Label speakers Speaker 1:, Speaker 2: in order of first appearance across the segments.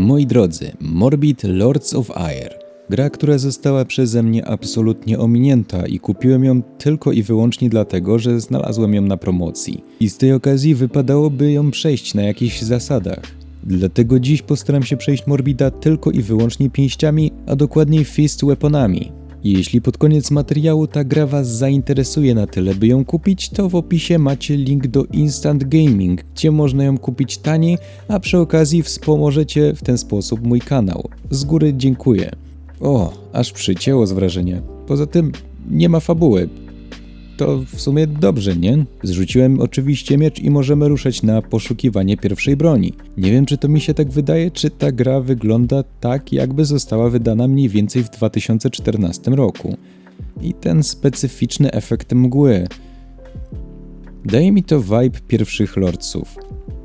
Speaker 1: Moi drodzy, Morbid Lords of Ire. Gra, która została przeze mnie absolutnie ominięta i kupiłem ją tylko i wyłącznie dlatego, że znalazłem ją na promocji. I z tej okazji wypadałoby ją przejść na jakichś zasadach. Dlatego dziś postaram się przejść Morbida tylko i wyłącznie pięściami, a dokładniej fist weaponami. Jeśli pod koniec materiału ta gra Was zainteresuje na tyle, by ją kupić, to w opisie macie link do Instant Gaming, gdzie można ją kupić taniej, a przy okazji wspomożecie w ten sposób mój kanał. Z góry dziękuję. O, aż przycięło z wrażenia. Poza tym nie ma fabuły. To w sumie dobrze, nie? Zrzuciłem oczywiście miecz i możemy ruszać na poszukiwanie pierwszej broni. Nie wiem, czy to mi się tak wydaje, czy ta gra wygląda tak, jakby została wydana mniej więcej w 2014 roku. I ten specyficzny efekt mgły. Daje mi to vibe pierwszych lordców.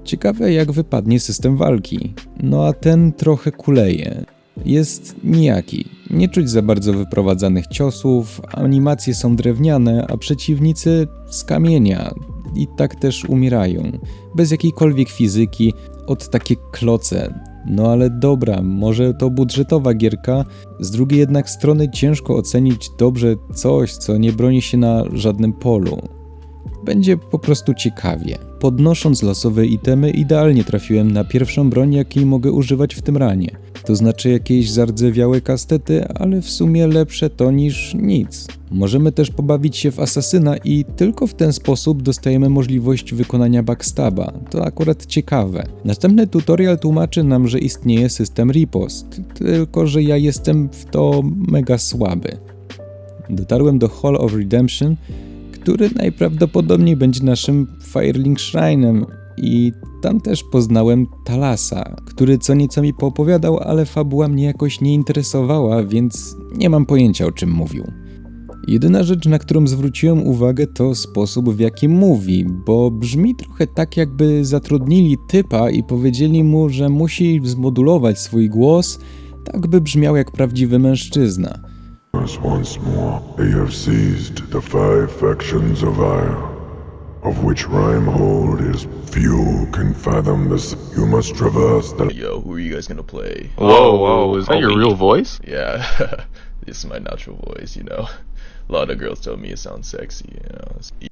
Speaker 1: Ciekawe, jak wypadnie system walki. No a ten trochę kuleje. Jest nijaki. Nie czuć za bardzo wyprowadzanych ciosów, animacje są drewniane, a przeciwnicy z kamienia. I tak też umierają. Bez jakiejkolwiek fizyki, od takie kloce. No ale dobra, może to budżetowa gierka, z drugiej jednak strony ciężko ocenić dobrze coś, co nie broni się na żadnym polu. Będzie po prostu ciekawie. Podnosząc losowe itemy, idealnie trafiłem na pierwszą broń, jakiej mogę używać w tym ranie. To znaczy jakieś zardzewiałe kastety, ale w sumie lepsze to niż nic. Możemy też pobawić się w asasyna i tylko w ten sposób dostajemy możliwość wykonania backstaba. To akurat ciekawe. Następny tutorial tłumaczy nam, że istnieje system ripost, tylko że ja jestem w to mega słaby. Dotarłem do Hall of Redemption, który najprawdopodobniej będzie naszym Firelink Shrine'em i tam też poznałem Talasa, który co nieco mi poopowiadał, ale fabuła mnie jakoś nie interesowała, więc nie mam pojęcia o czym mówił. Jedyna rzecz, na którą zwróciłem uwagę, to sposób, w jaki mówi, bo brzmi trochę tak, jakby zatrudnili typa i powiedzieli mu, że musi zmodulować swój głos, tak by brzmiał jak prawdziwy mężczyzna.
Speaker 2: Once more, they have seized the five factions of Ire, of which Rhymehold is few can fathom this. You must traverse the
Speaker 3: Yo, who are you guys gonna play?
Speaker 4: Whoa, whoa, is that your real voice?
Speaker 3: Yeah, this is my natural voice, you know. A lot of girls tell me it sounds sexy, you know.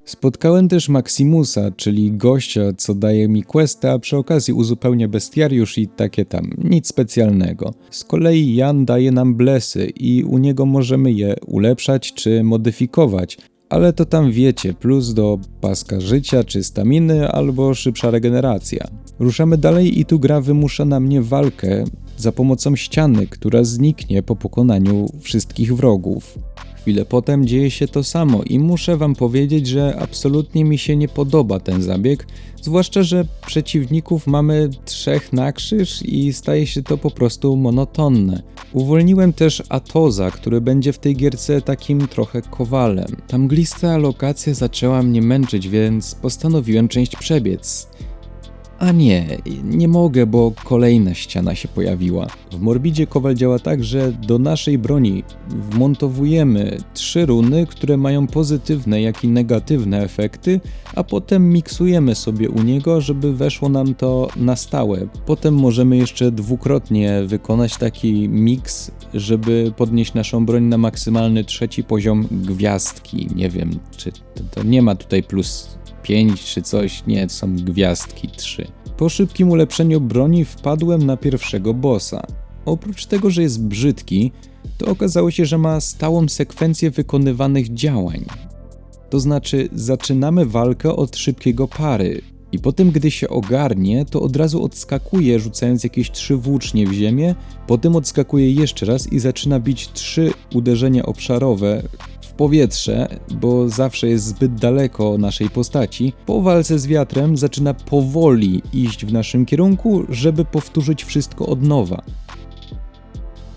Speaker 1: Spotkałem też Maximusa, czyli gościa, co daje mi questa, a przy okazji uzupełnia bestiariusz i takie tam, nic specjalnego. Z kolei Jan daje nam blesy i u niego możemy je ulepszać czy modyfikować, ale to tam wiecie, plus do paska życia czy staminy albo szybsza regeneracja. Ruszamy dalej i tu gra wymusza na mnie walkę za pomocą ściany, która zniknie po pokonaniu wszystkich wrogów. Chwilę potem dzieje się to samo i muszę wam powiedzieć, że absolutnie mi się nie podoba ten zabieg, zwłaszcza, że przeciwników mamy trzech na krzyż i staje się to po prostu monotonne. Uwolniłem też Atoza, który będzie w tej gierce takim trochę kowalem. Ta mglista lokacja zaczęła mnie męczyć, więc postanowiłem część przebiec. A nie, nie mogę, bo kolejna ściana się pojawiła. W Morbidzie Kowal działa tak, że do naszej broni wmontowujemy trzy runy, które mają pozytywne, jak i negatywne efekty, a potem miksujemy sobie u niego, żeby weszło nam to na stałe. Potem możemy jeszcze dwukrotnie wykonać taki miks, żeby podnieść naszą broń na maksymalny trzeci poziom gwiazdki. Nie wiem, czy to, to nie ma tutaj plus 5 czy coś, nie, to są gwiazdki 3. Po szybkim ulepszeniu broni wpadłem na pierwszego bossa. Oprócz tego, że jest brzydki, to okazało się, że ma stałą sekwencję wykonywanych działań. To znaczy, zaczynamy walkę od szybkiego pary, i potem, gdy się ogarnie, to od razu odskakuje, rzucając jakieś trzy włócznie w ziemię, potem odskakuje jeszcze raz i zaczyna bić trzy uderzenia obszarowe powietrze, bo zawsze jest zbyt daleko naszej postaci. Po walce z wiatrem zaczyna powoli iść w naszym kierunku, żeby powtórzyć wszystko od nowa.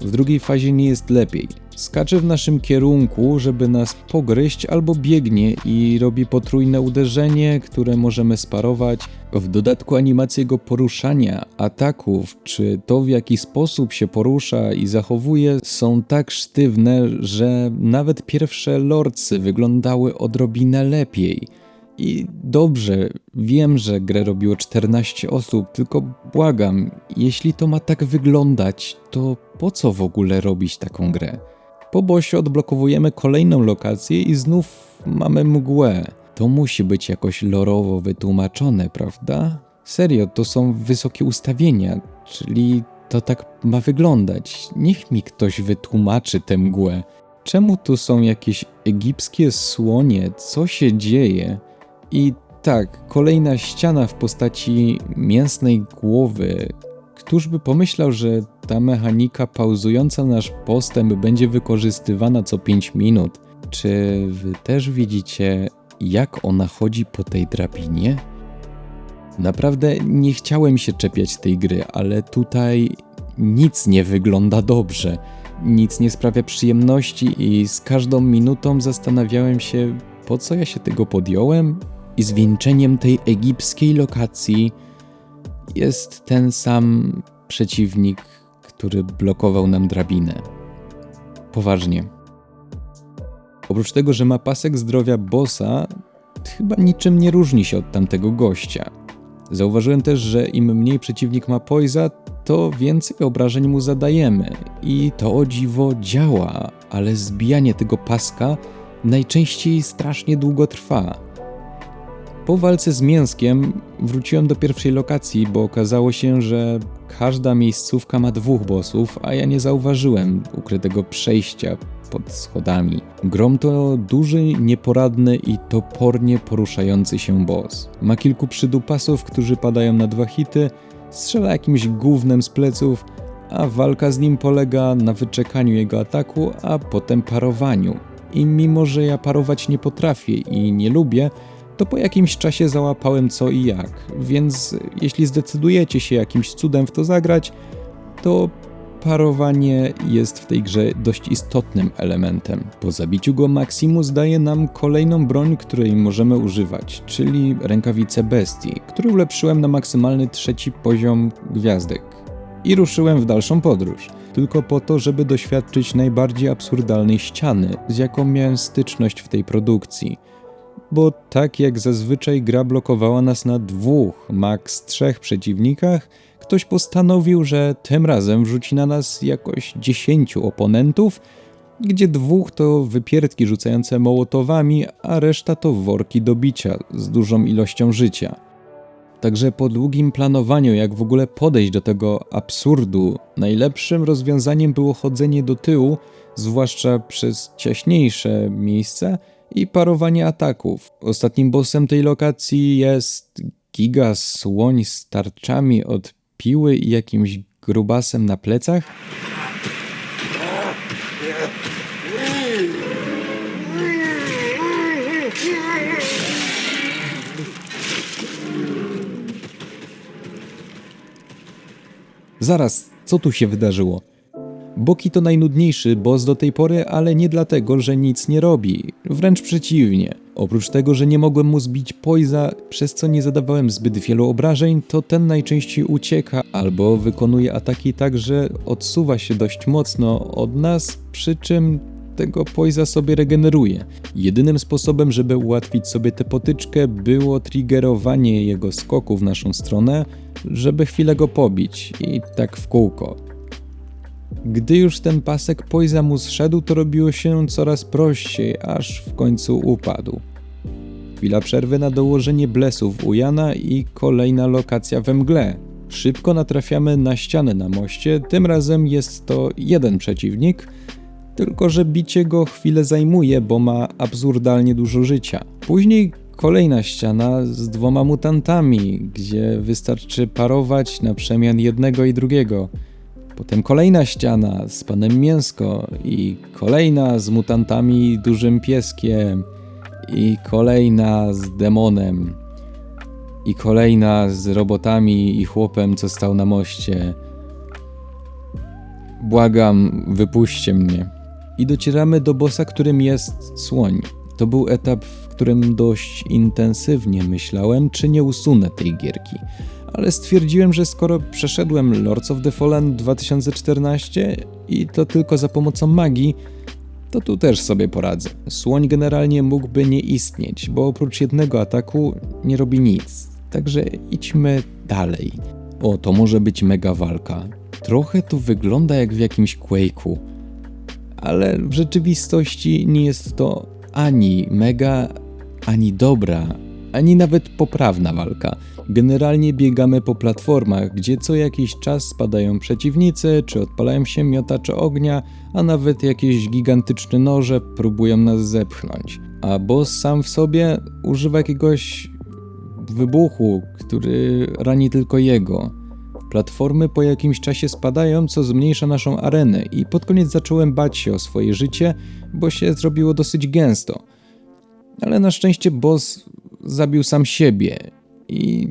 Speaker 1: W drugiej fazie nie jest lepiej. Skacze w naszym kierunku, żeby nas pogryźć, albo biegnie i robi potrójne uderzenie, które możemy sparować. W dodatku animacje jego poruszania, ataków, czy to w jaki sposób się porusza i zachowuje są tak sztywne, że nawet pierwsze lordsy wyglądały odrobinę lepiej. I dobrze, wiem, że grę robiło 14 osób, tylko błagam, jeśli to ma tak wyglądać, to po co w ogóle robić taką grę? Po bosie odblokowujemy kolejną lokację i znów mamy mgłę. To musi być jakoś lorowo wytłumaczone, prawda? Serio, to są wysokie ustawienia, czyli to tak ma wyglądać. Niech mi ktoś wytłumaczy tę mgłę. Czemu tu są jakieś egipskie słonie? Co się dzieje? I tak, kolejna ściana w postaci mięsnej głowy. Któż by pomyślał, że ta mechanika pauzująca nasz postęp będzie wykorzystywana co 5 minut? Czy wy też widzicie, jak ona chodzi po tej drabinie? Naprawdę nie chciałem się czepiać tej gry, ale tutaj nic nie wygląda dobrze. Nic nie sprawia przyjemności i z każdą minutą zastanawiałem się, po co ja się tego podjąłem? I zwieńczeniem tej egipskiej lokacji jest ten sam przeciwnik, który blokował nam drabinę. Poważnie. Oprócz tego, że ma pasek zdrowia bossa, chyba niczym nie różni się od tamtego gościa. Zauważyłem też, że im mniej przeciwnik ma poisa, to więcej obrażeń mu zadajemy. I to o dziwo działa, ale zbijanie tego paska najczęściej strasznie długo trwa. Po walce z mięskiem wróciłem do pierwszej lokacji, bo okazało się, że każda miejscówka ma dwóch bossów, a ja nie zauważyłem ukrytego przejścia pod schodami. Grom to duży, nieporadny i topornie poruszający się boss. Ma kilku przydupasów, którzy padają na dwa hity, strzela jakimś gównem z pleców, a walka z nim polega na wyczekaniu jego ataku, a potem parowaniu. I mimo, że ja parować nie potrafię i nie lubię, to po jakimś czasie załapałem co i jak, więc jeśli zdecydujecie się jakimś cudem w to zagrać, to parowanie jest w tej grze dość istotnym elementem. Po zabiciu go Maximus daje nam kolejną broń, której możemy używać, czyli rękawice bestii, które ulepszyłem na maksymalny trzeci poziom gwiazdek. I ruszyłem w dalszą podróż, tylko po to, żeby doświadczyć najbardziej absurdalnej ściany, z jaką miałem styczność w tej produkcji – bo tak jak zazwyczaj gra blokowała nas na dwóch, maks trzech przeciwnikach, ktoś postanowił, że tym razem wrzuci na nas jakoś dziesięciu oponentów, gdzie dwóch to wypierdki rzucające mołotowami, a reszta to worki do bicia z dużą ilością życia. Także po długim planowaniu, jak w ogóle podejść do tego absurdu, najlepszym rozwiązaniem było chodzenie do tyłu, zwłaszcza przez ciaśniejsze miejsca, i parowanie ataków. Ostatnim bossem tej lokacji jest giga słoń z tarczami od piły i jakimś grubasem na plecach. Zaraz, co tu się wydarzyło? Boki to najnudniejszy boss do tej pory, ale nie dlatego, że nic nie robi. Wręcz przeciwnie. Oprócz tego, że nie mogłem mu zbić poisa, przez co nie zadawałem zbyt wielu obrażeń, to ten najczęściej ucieka albo wykonuje ataki tak, że odsuwa się dość mocno od nas, przy czym tego poisa sobie regeneruje. Jedynym sposobem, żeby ułatwić sobie tę potyczkę, było triggerowanie jego skoku w naszą stronę, żeby chwilę go pobić i tak w kółko. Gdy już ten pasek Poisa mu zszedł, to robiło się coraz prościej, aż w końcu upadł. Chwila przerwy na dołożenie blesów u Jana i kolejna lokacja we mgle. Szybko natrafiamy na ścianę na moście, tym razem jest to jeden przeciwnik, tylko że bicie go chwilę zajmuje, bo ma absurdalnie dużo życia. Później kolejna ściana z dwoma mutantami, gdzie wystarczy parować na przemian jednego i drugiego. Potem kolejna ściana z panem Mięsko i kolejna z mutantami dużym pieskiem i kolejna z demonem i kolejna z robotami i chłopem, co stał na moście. Błagam, wypuśćcie mnie. I docieramy do bossa, którym jest słoń. To był etap, w którym dość intensywnie myślałem, czy nie usunę tej gierki ale stwierdziłem, że skoro przeszedłem Lords of the Fallen 2014 i to tylko za pomocą magii, to tu też sobie poradzę. Słoń generalnie mógłby nie istnieć, bo oprócz jednego ataku nie robi nic. Także idźmy dalej. O, to może być mega walka. Trochę to wygląda jak w jakimś Quake'u, ale w rzeczywistości nie jest to ani mega, ani dobra, ani nawet poprawna walka. Generalnie biegamy po platformach, gdzie co jakiś czas spadają przeciwnicy, czy odpalają się miotacze ognia, a nawet jakieś gigantyczne noże próbują nas zepchnąć. A boss sam w sobie używa jakiegoś wybuchu, który rani tylko jego. Platformy po jakimś czasie spadają, co zmniejsza naszą arenę i pod koniec zacząłem bać się o swoje życie, bo się zrobiło dosyć gęsto. Ale na szczęście boss zabił sam siebie i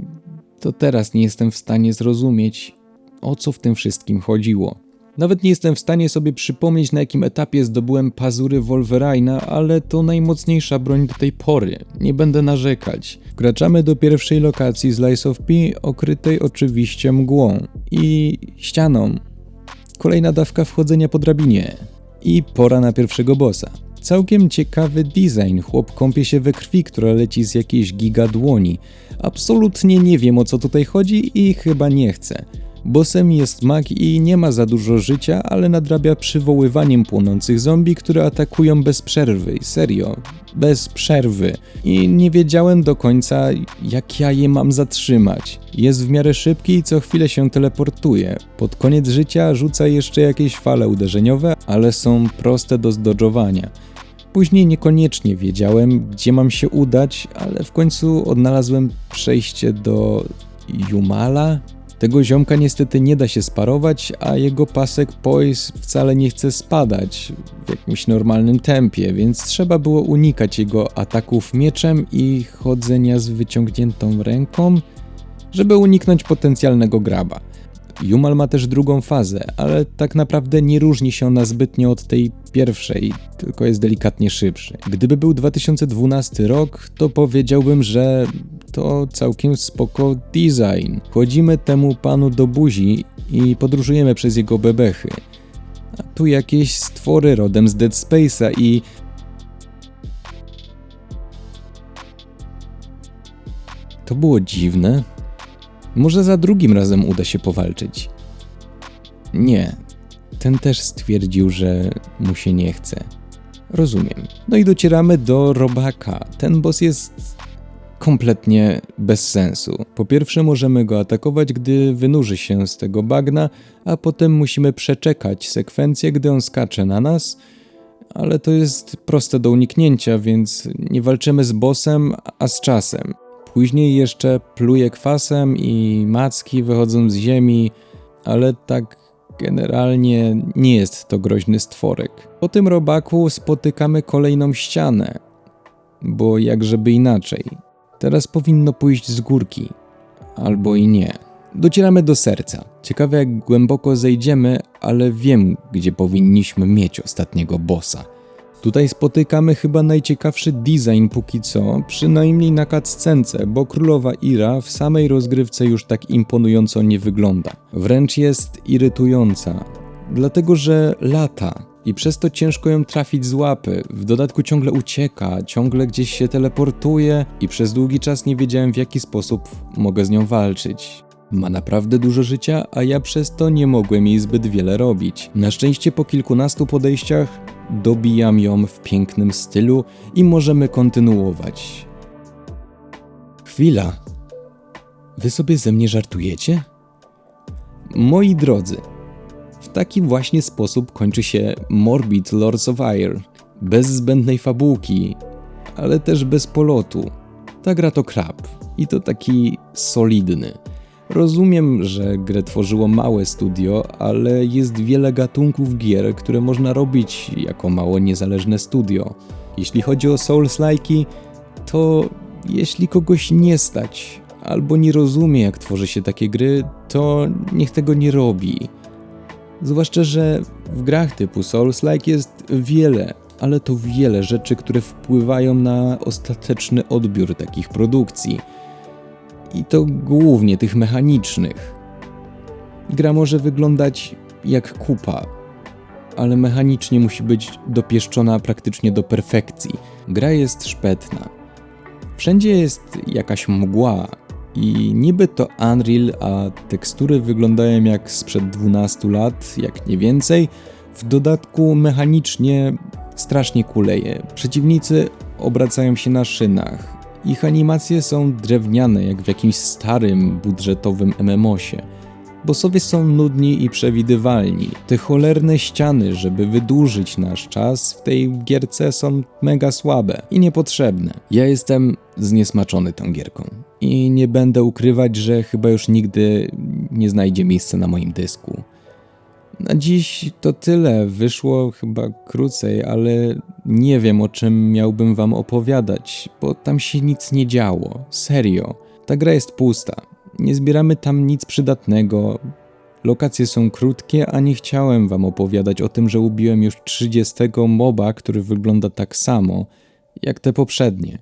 Speaker 1: to teraz nie jestem w stanie zrozumieć, o co w tym wszystkim chodziło. Nawet nie jestem w stanie sobie przypomnieć, na jakim etapie zdobyłem pazury Wolverina, ale to najmocniejsza broń do tej pory. Nie będę narzekać. Wkraczamy do pierwszej lokacji z Lies of P, okrytej oczywiście mgłą i ścianą. Kolejna dawka wchodzenia po drabinie. I pora na pierwszego bossa. Całkiem ciekawy design. Chłop kąpie się we krwi, która leci z jakiejś giga dłoni. Absolutnie nie wiem o co tutaj chodzi i chyba nie chcę. Bossem jest mag i nie ma za dużo życia, ale nadrabia przywoływaniem płonących zombie, które atakują bez przerwy. Serio, bez przerwy. I nie wiedziałem do końca, jak ja je mam zatrzymać. Jest w miarę szybki i co chwilę się teleportuje. Pod koniec życia rzuca jeszcze jakieś fale uderzeniowe, ale są proste do zdodżowania. Później niekoniecznie wiedziałem, gdzie mam się udać, ale w końcu odnalazłem przejście do Jumala. Tego ziomka niestety nie da się sparować, a jego pasek poise wcale nie chce spadać w jakimś normalnym tempie, więc trzeba było unikać jego ataków mieczem i chodzenia z wyciągniętą ręką, żeby uniknąć potencjalnego graba. Jumal ma też drugą fazę, ale tak naprawdę nie różni się ona zbytnio od tej pierwszej, tylko jest delikatnie szybszy. Gdyby był 2012 rok, to powiedziałbym, że to całkiem spoko design. Chodzimy temu panu do buzi i podróżujemy przez jego bebechy. A tu jakieś stwory rodem z Dead Space'a i To było dziwne. Może za drugim razem uda się powalczyć. Nie. Ten też stwierdził, że mu się nie chce. Rozumiem. No i docieramy do robaka. Ten boss jest kompletnie bez sensu. Po pierwsze, możemy go atakować, gdy wynurzy się z tego bagna, a potem musimy przeczekać sekwencję, gdy on skacze na nas. Ale to jest proste do uniknięcia, więc nie walczymy z bossem, a z czasem. Później jeszcze pluje kwasem i macki wychodzą z ziemi, ale tak generalnie nie jest to groźny stworek. Po tym robaku spotykamy kolejną ścianę, bo jakżeby inaczej. Teraz powinno pójść z górki, albo i nie. Docieramy do serca. Ciekawe jak głęboko zejdziemy, ale wiem, gdzie powinniśmy mieć ostatniego bossa. Tutaj spotykamy chyba najciekawszy design póki co, przynajmniej na cutscence, bo królowa Ira w samej rozgrywce już tak imponująco nie wygląda. Wręcz jest irytująca, dlatego że lata i przez to ciężko ją trafić z łapy. W dodatku ciągle ucieka, ciągle gdzieś się teleportuje i przez długi czas nie wiedziałem w jaki sposób mogę z nią walczyć. Ma naprawdę dużo życia, a ja przez to nie mogłem jej zbyt wiele robić. Na szczęście po kilkunastu podejściach dobijam ją w pięknym stylu i możemy kontynuować. Chwila. Wy sobie ze mnie żartujecie? Moi drodzy, w taki właśnie sposób kończy się Morbid Lords of Ire. Bez zbędnej fabułki, ale też bez polotu. Ta gra to krab i to taki solidny. Rozumiem, że grę tworzyło małe studio, ale jest wiele gatunków gier, które można robić jako mało niezależne studio. Jeśli chodzi o Souls-like'i, to jeśli kogoś nie stać albo nie rozumie jak tworzy się takie gry, to niech tego nie robi. Zwłaszcza, że w grach typu Souls-like jest wiele, ale to wiele rzeczy, które wpływają na ostateczny odbiór takich produkcji – i to głównie tych mechanicznych. Gra może wyglądać jak kupa, ale mechanicznie musi być dopieszczona praktycznie do perfekcji. Gra jest szpetna. Wszędzie jest jakaś mgła i niby to Unreal, a tekstury wyglądają jak sprzed 12 lat, jak nie więcej. W dodatku mechanicznie strasznie kuleje. Przeciwnicy obracają się na szynach. Ich animacje są drewniane, jak w jakimś starym, budżetowym MMOsie. Bossowie są nudni i przewidywalni. Te cholerne ściany, żeby wydłużyć nasz czas, w tej gierce są mega słabe i niepotrzebne. Ja jestem zniesmaczony tą gierką i nie będę ukrywać, że chyba już nigdy nie znajdzie miejsca na moim dysku. Na dziś to tyle. Wyszło chyba krócej, ale nie wiem o czym miałbym wam opowiadać, bo tam się nic nie działo. Serio. Ta gra jest pusta. Nie zbieramy tam nic przydatnego. Lokacje są krótkie, a nie chciałem wam opowiadać o tym, że ubiłem już 30 moba, który wygląda tak samo jak te poprzednie.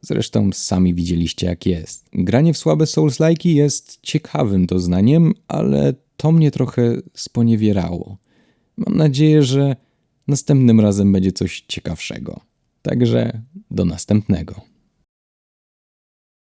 Speaker 1: Zresztą sami widzieliście jak jest. Granie w słabe Souls-like'i jest ciekawym doznaniem, ale to mnie trochę sponiewierało. Mam nadzieję, że następnym razem będzie coś ciekawszego. Także do następnego.